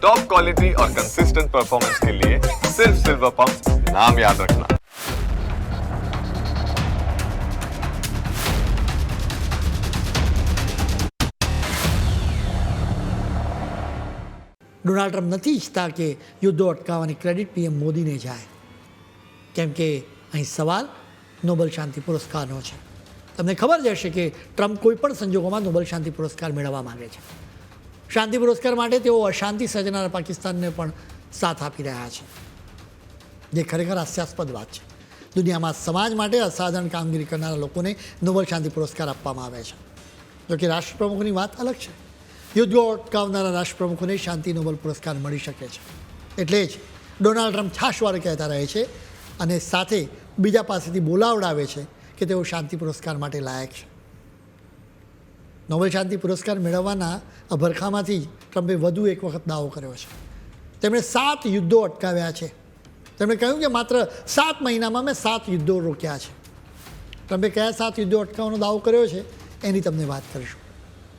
Top quality और consistent performance के लिए सिर्फ सिल्वर पंप नाम याद रखना ડોનાલ્ડ ટ્રમ્પ નથી ઈચ્છતા કે યુદ્ધો અટકાવવાની ક્રેડિટ પીએમ મોદીને જાય કેમ કે અહીં સવાલ નોબલ શાંતિ પુરસ્કારનો છે તમને ખબર જ હશે કે ટ્રમ્પ કોઈ પણ સંજોગોમાં નોબલ શાંતિ પુરસ્કાર મેળવવા માંગે છે શાંતિ પુરસ્કાર માટે તેઓ અશાંતિ સર્જનારા પાકિસ્તાનને પણ સાથ આપી રહ્યા છે. જે ખરેખર હાસ્યાસ્પદ વાત છે. દુનિયામાં સમાજ માટે અસાધારણ કામગીરી કરનારા લોકોને નોબલ શાંતિ પુરસ્કાર આપવામાં આવે છે. જોકે રાષ્ટ્રપ્રમુખની વાત અલગ છે. યુદ્ધો અટકાવનારા રાષ્ટ્રપ્રમુખોને શાંતિ નોબલ પુરસ્કાર મળી શકે છે. એટલે જ ડોનાલ્ડ ટ્રમ્પ છાશવાર કહેતા રહે છે અને સાથે બીજા પાસેથી બોલાવડાવે છે કે તેઓ શાંતિ પુરસ્કાર માટે લાયક છે. નોબેલ શાંતિ પુરસ્કાર મેળવવાના અભરખામાંથી ટ્રમ્પે વધુ એક વખત દાવો કર્યો છે. તેમણે સાત યુદ્ધો અટકાવ્યા છે. તેમણે કહ્યું કે માત્ર સાત મહિનામાં મેં સાત યુદ્ધો રોક્યા છે. ટ્રમ્પે કયા સાત યુદ્ધો અટકાવવાનો દાવો કર્યો છે એની તમને વાત કરીશું.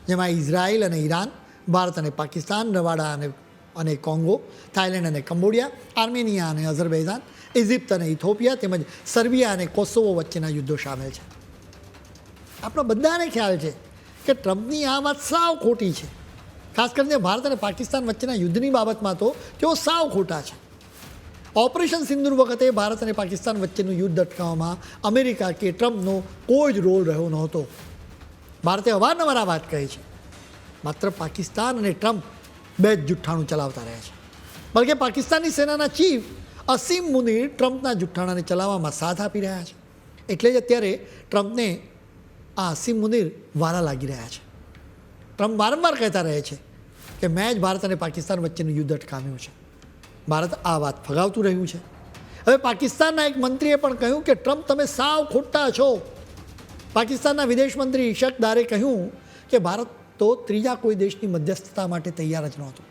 જેમાં ઇઝરાયલ અને ઈરાન, ભારત અને પાકિસ્તાન રવાડા અને અને કોંગો, થાઇલેન્ડ અને કંબોડિયા, આર્મેનિયા અને અઝરબૈજાન ઇજિપ્ત અને ઇથોપિયા તેમજ સર્બિયા અને કોસોવો વચ્ચેના યુદ્ધો સામેલ છે. આપણા બધાને ખ્યાલ છે કે ટ્રમ્પની આ વાત સાવ ખોટી છે. ખાસ કરીને ભારત અને પાકિસ્તાન વચ્ચેના યુદ્ધની બાબતમાં તો તેઓ સાવ ખોટા છે. ઓપરેશન સિંધુર વખતે ભારત અને પાકિસ્તાન વચ્ચેનું યુદ્ધ અટકાવવામાં અમેરિકા કે ટ્રમ્પનો કોઈ જ રોલ રહ્યો નહોતો. ભારતે અવારનવાર આ વાત કહી છે. માત્ર પાકિસ્તાન અને ટ્રમ્પ બે જ જુઠ્ઠાણું ચલાવતા રહ્યા છે. બલકે પાકિસ્તાનની સેનાના ચીફ અસીમ મુનીર ટ્રમ્પના જુઠ્ઠાણાને ચલાવવામાં સાથ આપી રહ્યા છે. એટલે જ અત્યારે ટ્રમ્પને આ અસીમ મુનિર વારા લાગી રહ્યા છે. ટ્રમ્પ વારંવાર કહેતા રહે છે કે મેં જ ભારત અને પાકિસ્તાન વચ્ચેનું યુદ્ધ અટકાવ્યું છે. ભારત આ વાત ફગાવતું રહ્યું છે. હવે પાકિસ્તાનના એક મંત્રીએ પણ કહ્યું કે ટ્રમ્પ, તમે સાવ ખોટા છો. પાકિસ્તાનના વિદેશ મંત્રી ઈશક દારે કહ્યું કે ભારત તો ત્રીજા કોઈ દેશની મધ્યસ્થતા માટે તૈયાર જ નહોતું.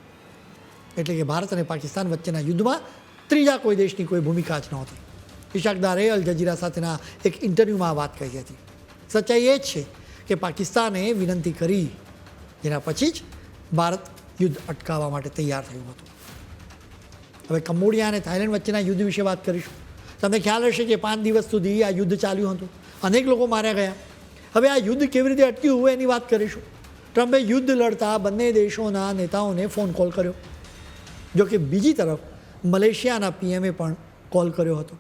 એટલે કે ભારત અને પાકિસ્તાન વચ્ચેના યુદ્ધમાં ત્રીજા કોઈ દેશની કોઈ ભૂમિકા જ નહોતી. ઈશાક દારે અલ જજીરા સાથેના એક ઇન્ટરવ્યૂમાં આ વાત કહી હતી. સચ્ચાઈ એ જ છે કે પાકિસ્તાને વિનંતી કરી, જેના પછી જ ભારત યુદ્ધ અટકાવવા માટે તૈયાર થયું હતું. હવે કંબોડિયા અને થાઇલેન્ડ વચ્ચેના યુદ્ધ વિશે વાત કરીશું. તમને ખ્યાલ હશે કે પાંચ દિવસ સુધી આ યુદ્ધ ચાલ્યું હતું. અનેક લોકો માર્યા ગયા. હવે આ યુદ્ધ કેવી રીતે અટક્યું એની વાત કરીશું. ટ્રમ્પે યુદ્ધ લડતા બંને દેશોના નેતાઓને ફોન કોલ કર્યો. જો કે બીજી તરફ મલેશિયાના પીએમએ પણ કોલ કર્યો હતો.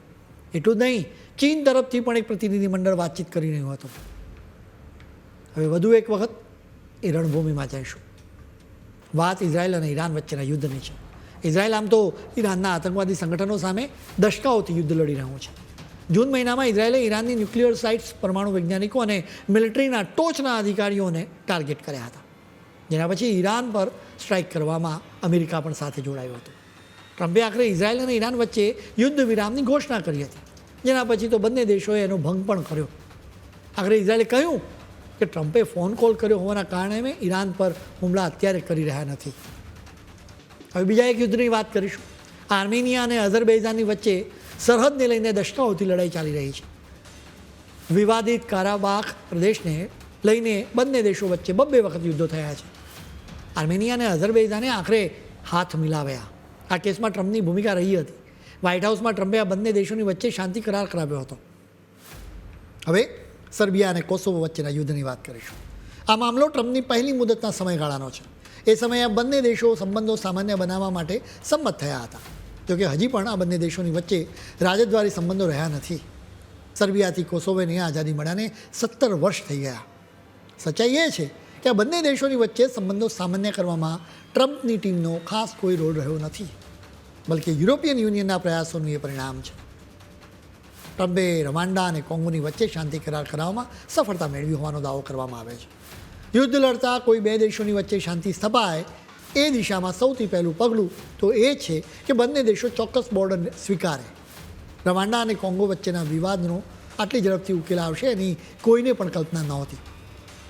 એટલું જ નહીં, ચીન તરફથી પણ એક પ્રતિનિધિમંડળ વાતચીત કરી રહ્યું હતું. હવે વધુ એક વખત એ રણભૂમિમાં જઈશું. વાત ઇઝરાયલ અને ઈરાન વચ્ચેના યુદ્ધની છે. ઇઝરાયલ આમ તો ઈરાનના આતંકવાદી સંગઠનો સામે દશકાઓથી યુદ્ધ લડી રહ્યું છે. જૂન મહિનામાં ઇઝરાયલે ઈરાનની ન્યુક્લિયર સાઇટ્સ પરમાણુ વૈજ્ઞાનિકો અને મિલિટરીના ટોચના અધિકારીઓને ટાર્ગેટ કર્યા હતા. જેના પછી ઈરાન પર સ્ટ્રાઇક કરવામાં અમેરિકા પણ સાથે જોડાયું હતું. ટ્રમ્પે આખરે ઇઝરાયલ અને ઈરાન વચ્ચે યુદ્ધ વિરામની ઘોષણા કરી હતી. જેના પછી તો બંને દેશોએ એનો ભંગ પણ કર્યો. આખરે ઇઝરાયલે કહ્યું કે ટ્રમ્પે ફોન કોલ કર્યો હોવાના કારણે મેં ઈરાન પર હુમલા અત્યારે કરી રહ્યા નથી. હવે બીજા એક યુદ્ધની વાત કરીશું. આર્મેનિયા અને અઝરબૈજાનની વચ્ચે સરહદને લઈને દશકાઓથી લડાઈ ચાલી રહી છે. વિવાદિત કારાબાખ પ્રદેશને લઈને બંને દેશો વચ્ચે બબ્બે વખત યુદ્ધો થયા છે. આર્મેનિયા અને અઝરબૈજાને આખરે હાથ મિલાવ્યા. આ કેસમાં ટ્રમ્પની ભૂમિકા રહી હતી. વ્હાઇટ હાઉસમાં ટ્રમ્પે આ બંને દેશોની વચ્ચે શાંતિ કરાર કરાવ્યો હતો. હવે સર્બિયા અને કોસોવો વચ્ચેના યુદ્ધની વાત કરીશું. આ મામલો ટ્રમ્પની પહેલી મુદતના સમયગાળાનો છે. એ સમયે આ બંને દેશો સંબંધો સામાન્ય બનાવવા માટે સંમત થયા હતા. જોકે હજી પણ આ બંને દેશોની વચ્ચે રાજદ્વારી સંબંધો રહ્યા નથી. સર્બિયાથી કોસોવેને આઝાદી મળ્યાને સત્તર વર્ષ થઈ ગયા. સચ્ચાઈ એ છે કે બંને દેશોની વચ્ચે સંબંધો સામાન્ય કરવામાં ટ્રમ્પની ટીમનો ખાસ કોઈ રોલ રહ્યો નથી, બલકે યુરોપિયન યુનિયનના પ્રયાસોનું એ પરિણામ છે. ટ્રમ્પે રવાન્ડા અને કોંગોની વચ્ચે શાંતિ કરાર કરાવવામાં સફળતા મેળવી હોવાનો દાવો કરવામાં આવે છે. યુદ્ધ લડતા કોઈ બે દેશોની વચ્ચે શાંતિ સ્થપાય એ દિશામાં સૌથી પહેલું પગલું તો એ છે કે બંને દેશો ચોક્કસ બોર્ડર સ્વીકારે. રવાન્ડા અને કોંગો વચ્ચેના વિવાદનો આટલી ઝડપથી ઉકેલ આવશે એની કોઈને પણ કલ્પના નહોતી.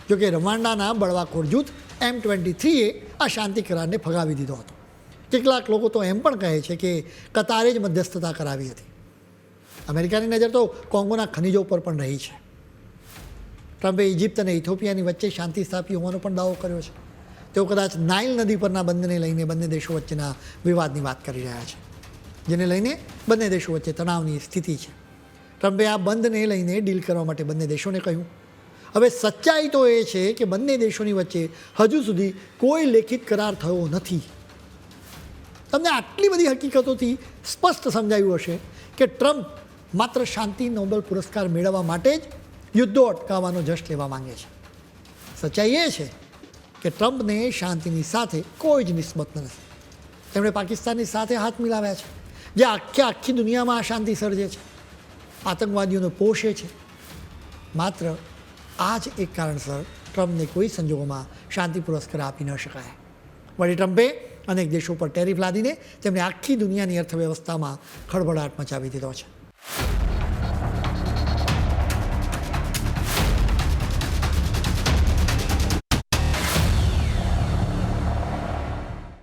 જોકે રવાન્ડાના બળવાખોર જૂથ એમ ટ્વેન્ટી થ્રીએ આ શાંતિ કરારને ફગાવી દીધો હતો. કેટલાક લોકો તો એમ પણ કહે છે કે કતારે જ મધ્યસ્થતા કરાવી હતી. અમેરિકાની નજર તો કોંગોના ખનિજો પર પણ રહી છે. ટ્રમ્પે ઇજિપ્ત અને ઇથોપિયાની વચ્ચે શાંતિ સ્થાપી હોવાનો પણ દાવો કર્યો છે. તેઓ કદાચ નાઇલ નદી પરના બંધને લઈને બંને દેશો વચ્ચેના વિવાદની વાત કરી રહ્યા છે. જેને લઈને બંને દેશો વચ્ચે તણાવની સ્થિતિ છે. ટ્રમ્પે આ બંધને લઈને ડીલ કરવા માટે બંને દેશોને કહ્યું હવે સચ્ચાઈ તો એ છે કે બંને દેશોની વચ્ચે હજુ સુધી કોઈ લેખિત કરાર થયો નથી. તમને આટલી બધી હકીકતોથી સ્પષ્ટ સમજાયું હશે કે ટ્રમ્પ માત્ર શાંતિ નોબેલ પુરસ્કાર મેળવવા માટે જ યુદ્ધો અટકાવવાનો જશ લેવા માંગે છે. સચ્ચાઈ એ છે કે ટ્રમ્પને શાંતિની સાથે કોઈ જ નિસ્બત નથી. તેમણે પાકિસ્તાનની સાથે હાથ મિલાવ્યા છે, જે આખે આખી દુનિયામાં અશાંતિ સર્જે છે. આતંકવાદીઓને પોષે છે. માત્ર આ જ એક કારણસર ટ્રમ્પને કોઈ સંજોગોમાં શાંતિ પુરસ્કાર આપી ન શકાય. વળી ટ્રમ્પે અનેક દેશો પર ટેરિફ લાદીને તેમણે આખી દુનિયાની અર્થવ્યવસ્થામાં ખળભળાટ મચાવી દીધો છે.